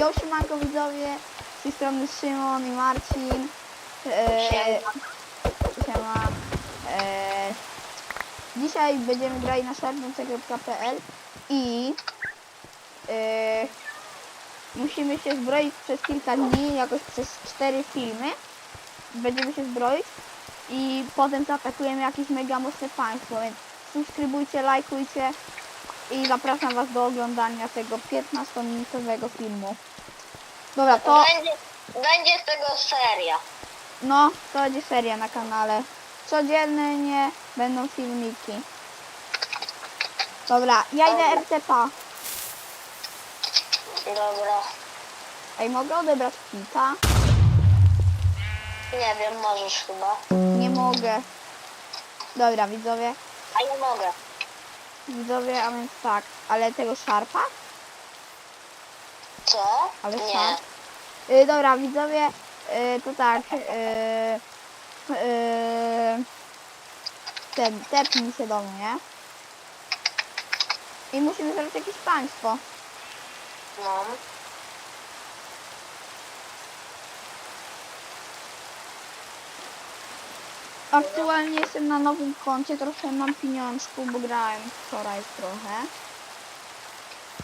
Jo, siemanko widzowie, z tej strony Szymon i Marcin. E, Siema. siema. E, dzisiaj będziemy grali na szarpnięcie.pl i e, musimy się zbroić przez kilka dni, jakoś przez cztery filmy. Będziemy się zbroić i potem zaatakujemy jakieś mega mocne państwo, więc subskrybujcie, lajkujcie i zapraszam Was do oglądania tego 15-minutowego filmu. Dobra, to Będzie, będzie z tego seria. no, to będzie seria na kanale. Codziennie będą filmiki. Dobra, ja idę RTP. Dobra. Ej, mogę odebrać kita? Nie wiem, możesz chyba. Nie mogę. Dobra, widzowie. A ja mogę. Widzowie, a więc tak. Ale tego szarpa? Co? Ale nie. co? Y, dobra, widzowie, y, to tak. Y, y, ten, tepnij się do mnie. I musimy zrobić jakieś państwo. No. Aktualnie jestem na nowym koncie, trochę mam pieniążków, bo grałem wczoraj trochę.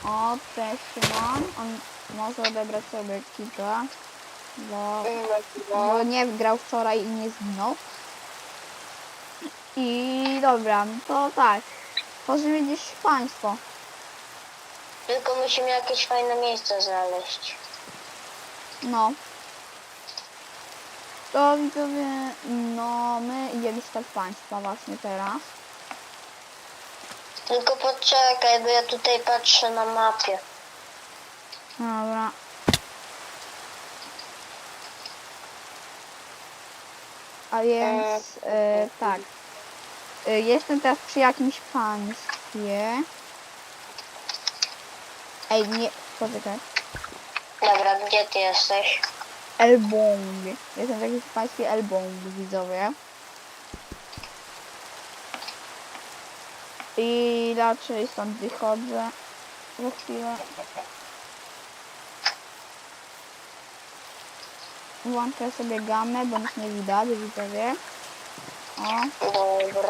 O, cześć Szymon. On może odebrać sobie kita, bo, bo nie grał wczoraj i nie zginął. I dobra, to tak. Tworzymy gdzieś państwo. Tylko musimy jakieś fajne miejsce znaleźć. No. To widzowie, no my idziemy szukać państwa właśnie teraz. Tylko poczekaj, bo ja tutaj patrzę na mapie. Dobra. A więc e, tak. E, jestem teraz przy jakimś państwie. Ej, nie, poczekaj. Dobra, gdzie ty jesteś? Elbong. Jestem w jakimś państwie Elbong, widzowie. I raczej stąd wychodzę. Za chwilę. Włączę sobie gamę, bo nic nie widać, widzowie. O, Dobra.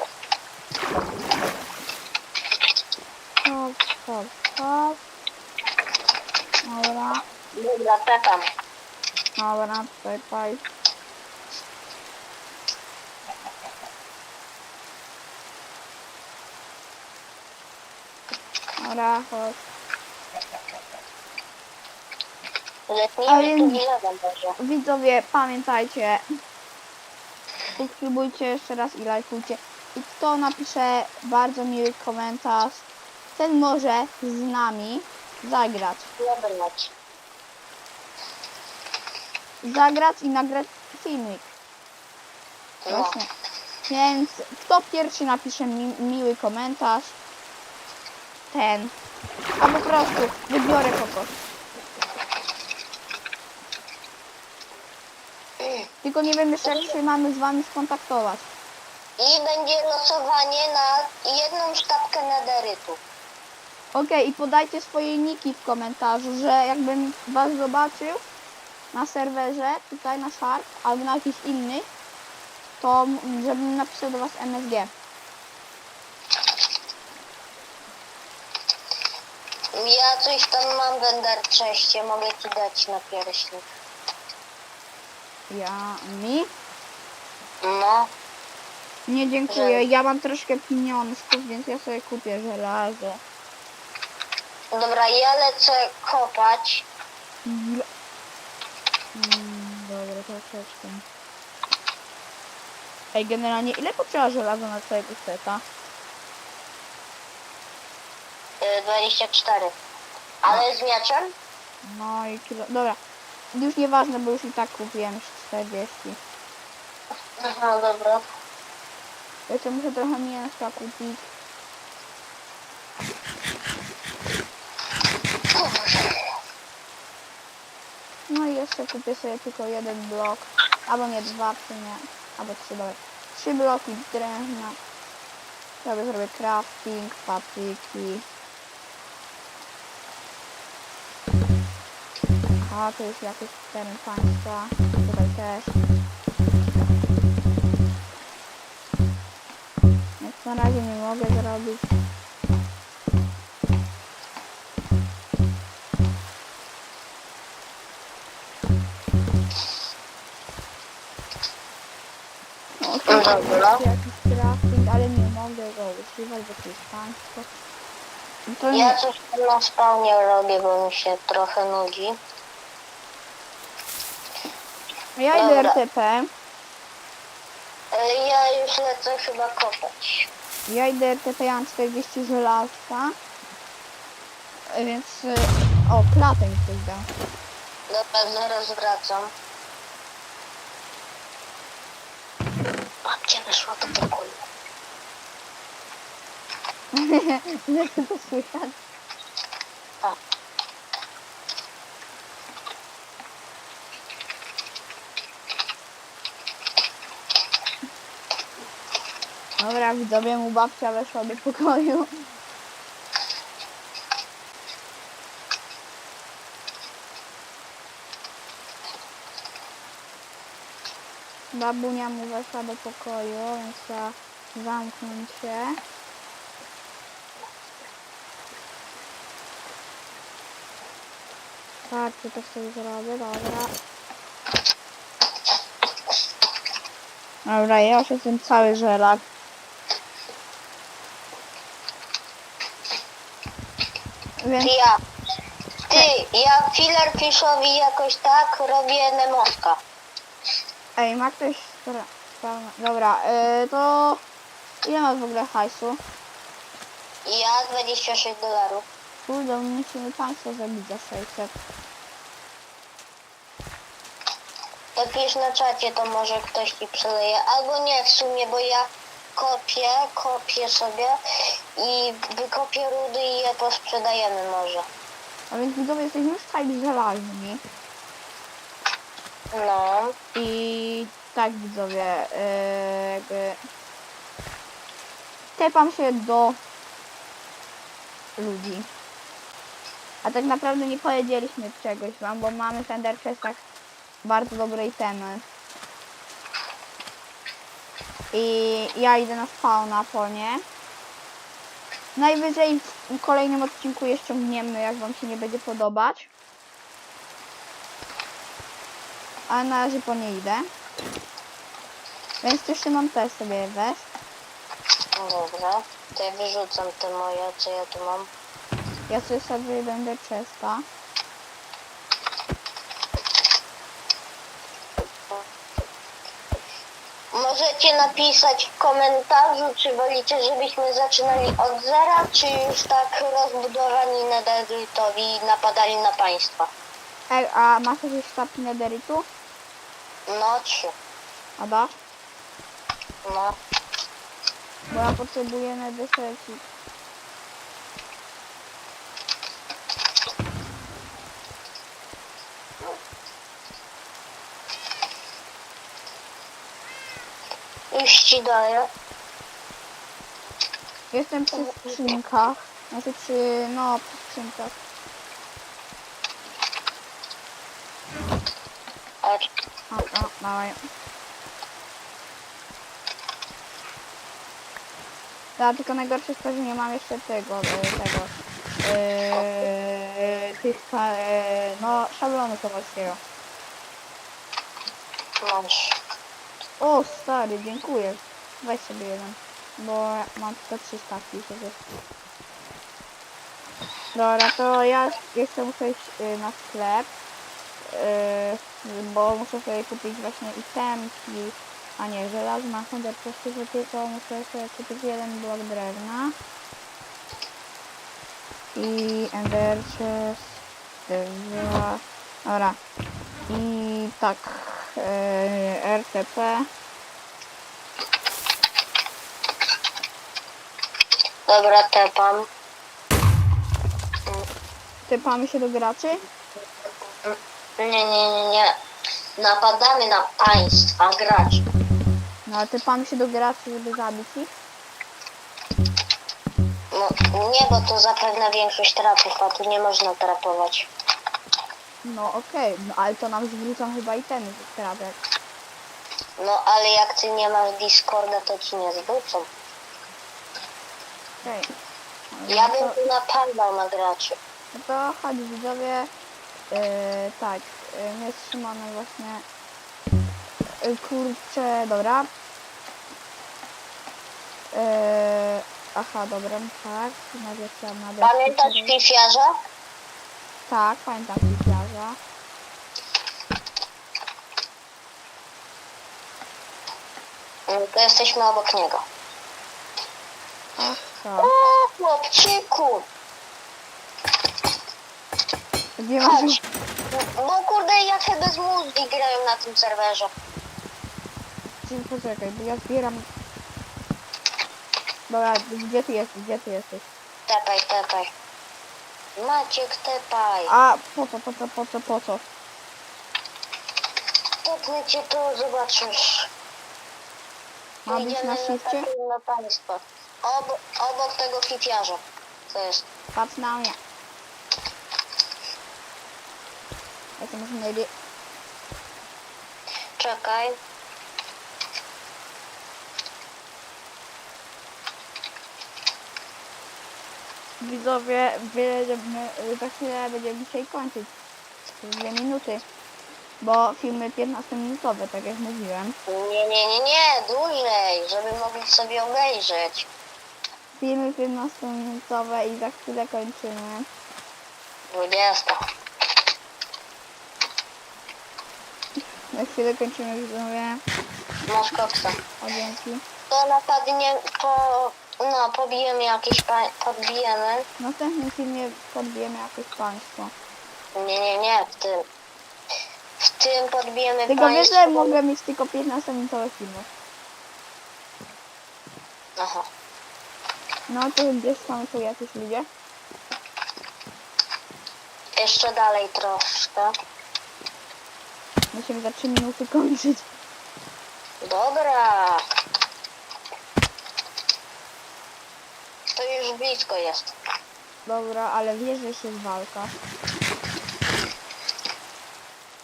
hop, hop, hop. Dobra, Dobra, tepam. Dobra, tutaj, tutaj. Dobra, chodź. A więc-. Widzowie, pamiętajcie, subskrybujcie jeszcze raz i lajkujcie. I kto napisze bardzo miły komentarz, ten może z nami zagrać. Zabrać. Zagrać i nagrać filmik. Właśnie. Więc kto pierwszy napisze mi, miły komentarz, ten. A po prostu wybiorę kogoś. Tylko nie wiem jeszcze jak się mamy z wami skontaktować. I będzie losowanie na jedną sztabkę nederytu. Okej, i podajcie swoje niki w komentarzu, że jakbym was zobaczył na serwerze, tutaj na Sharp, albo na jakiś inny, to żebym napisał do was MSG. Ja coś tam mam wender przejście, mogę ci dać na pierśnik. Ja, mi? No. Nie dziękuję, ja mam troszkę pieniążków, więc ja sobie kupię żelazo. Dobra, ja lecę kopać. Mm, dobra, troszeczkę. Ej, generalnie ile potrzeba żelaza na całego seta? y, 24. Ale z mieczem? No i kilo... Dobra, już nieważne, bo już i tak kupiłem 40. Aha, dobra. Jeszcze muszę trochę mięsa kupić. Jeszcze kupię sobie tylko jeden blok. Albo nie dwa, czy nie. Albo trzy, dobra. Trzy bloki drewna. Sobie zrobię crafting, patyki. A, to jest jakiś teren państwa. Tutaj też. Jak na razie nie mogę zrobić. Dobra. jakiś crafting, ale nie mogę go używać, bo to jest państwo. No to nie. Ja coś tam na spawnie robię, bo mi się trochę nudzi. Ja idę Dobra. RTP. E, Ja już lecę chyba kopać. Ja idę RTP, ja mam 40 żelazka. E, Więc... y, O, klatę mi ktoś dał. Dobra, zaraz wracam. Babcia wyszła do pokoju. Jak to słychać? A. Dobra, widzowie, mu babcia weszła do pokoju. Babunia mu weszła do pokoju, więc trzeba zamknąć się. Patrzcie, to sobie zrobię, dobra. Dobra, ja już jestem cały żelak. Więc ja. Ty, ja filler fiszowi jakoś tak robię nemoska. Ej, ma ktoś spra- Dobra, yy, to ile masz w ogóle hajsu? Ja 26 dolarów. Kurde, musimy państwo zabić za 600. Jak pisz na czacie, to może ktoś ci przeleje. Albo nie w sumie, bo ja kopię, kopię sobie i wykopię rudy i je posprzedajemy może. A więc widzowie jesteśmy już tak żelaźni. No. I tak widzowie, yy, jakby tepam się do ludzi. A tak naprawdę nie powiedzieliśmy czegoś wam, bo mamy w Ender Chestach bardzo dobre itemy. I ja idę na spawna po nie. Najwyżej w kolejnym odcinku je ściągniemy, jak wam się nie będzie podobać. A na razie po nie idę. Więc ty Szymon też sobie weź. no Dobra. To ja wyrzucam te moje, co ja tu mam. Ja sobie sobie będę czysta. Możecie napisać w komentarzu, czy wolicie, żebyśmy zaczynali od zera, czy już tak rozbudowani netheritowi i napadali na państwa. Ej, a masz jakieś sztabki nederitu? No, trzy. A dasz? No. Bo ja potrzebuję nederseci. Już ci daję. Jestem przy skrzynkach. Znaczy przy, no, przy skrzynkach. O, o, dawaj. Ja tylko najgorsze jest to, że nie mam jeszcze tego, e, tego, e, tych, e, no, szablonu kowalskiego. Masz. O, stary, dziękuję. Weź sobie jeden, bo mam tylko 300 przecież. Dobra, to ja jeszcze muszę iść na sklep, bo muszę sobie kupić właśnie itemki, a nie, żelazna Hunter Posty, tylko muszę sobie kupić jeden blok drewna. I Ender Chest, dwa, dobra. I tak, y, RTP. Dobra, tepam. Typamy się do graczy. Nie, nie, nie, nie. Napadamy na państwa, graczy. No ale typamy się do graczy, żeby zabić ich. No, nie, bo to zapewne większość trapów, a tu nie można trapować. No okej, no ale to nam zwrócą chyba itemy ze skrawek. No ale jak ty nie masz Discorda, to ci nie zwrócą. Okej. Ja No bym to- tu napadał na graczy. No to chodź widzowie. Yy, tak, yy, jest Szymony właśnie. Yy, kurczę, dobra. Yy, aha, dobra, tak. Chciałam nabrać. Pamiętasz pifiarza? Tak, pamiętam pipiarza. No to jesteśmy obok niego. Aha. O, chłopczyku! Masz? Chodź. Bo kurde, jakie bez mózgi grają na tym serwerze. Czy- Poczekaj, bo ja zbieram. Dobra, gdzie ty jesteś? Gdzie ty jesteś? Tepaj, tepaj. Maciek, tepaj. A, po co, po co, po co, po co? Tepnę cię tu, zobaczysz. Ma być na shifcie? na państwo. Ob, obok tego fifiarza. To jest. Patrz na mnie. Ja to może najlepiej. Czekaj. Widzowie, będziemy, za chwilę będziemy dzisiaj kończyć. Dwie minuty. Bo filmy 15-minutowe, tak jak mówiłem. Nie, nie, nie, nie, dłużej, żeby mogli sobie obejrzeć. Filmy 15-minutowe i za chwilę kończymy. 20. Za chwilę kończymy widzowie. Masz koksa. O dzięki. To napadnie, po, no, pobijemy jakieś, pa, podbijemy. W następnym filmie podbijemy jakieś państwo. Nie, nie, nie, w tym. W tym podbijemy Tylko wiesz, państwo. że mogę mieć tylko 15-minutowe filmy. Aha. No to gdzieś tam są jacyś ludzie. Jeszcze dalej troszkę. Musimy za 3 minuty kończyć. Dobra. To już blisko jest. Dobra, ale wiesz, że jeszcze jest walka.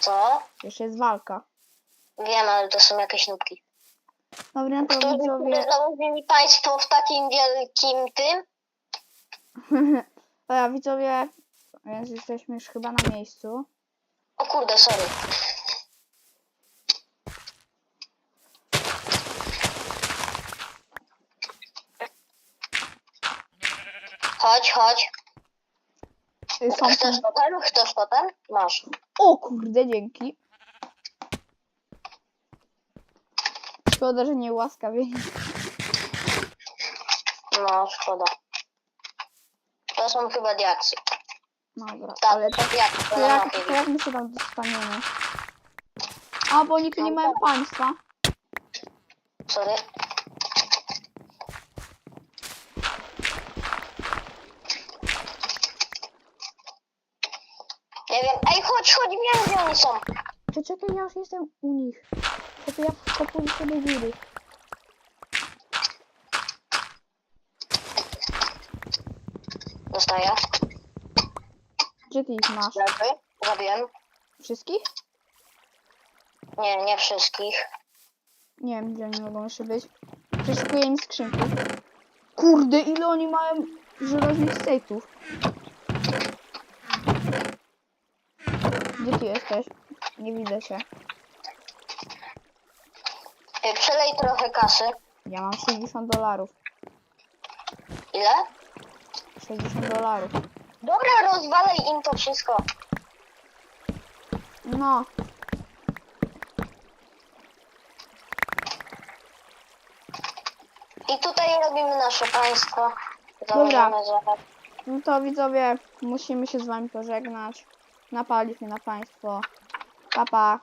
Co? Jeszcze jest walka. Wiem, ale to są jakieś nubki. Dobra, to Którzy widzowie... zamówili państwo w takim wielkim tym? Dobra, widzowie, więc jesteśmy już chyba na miejscu. O kurde, sorry. Chodź. Y, Są Chcesz potem? Chcesz potem? Masz. O kurde, dzięki. Szkoda, że nie łaskawienie. No, szkoda. To są chyba diaksy. Dobra, Tak, ale to diaksy, to jak, to jak my się tam dostaniemy? A, bo oni tu nie mają państwa. Sorry. Nie wiem. Ej, chodź, wiem gdzie oni są. To czekaj, ja już jestem u nich. To ja wkopuję się do góry. Dostaję. Gdzie ty ich masz? Lewy. Zabiłem. Wszystkich? Nie, nie wszystkich. Nie wiem, gdzie oni mogą jeszcze być. Przeszukuję im skrzynki. Kurde, ile oni mają żelaznych sejtów. Gdzie ty jesteś? Nie widzę cię. Ej, Przelej trochę kasy. Ja mam 60 dolarów. Ile? 60 dolarów. Dobra, rozwalaj im to wszystko. No, I tutaj robimy nasze państwo. Dobra. Założymy no to widzowie, musimy się z wami pożegnać. Napaliśmy na państwo. Pa, pa.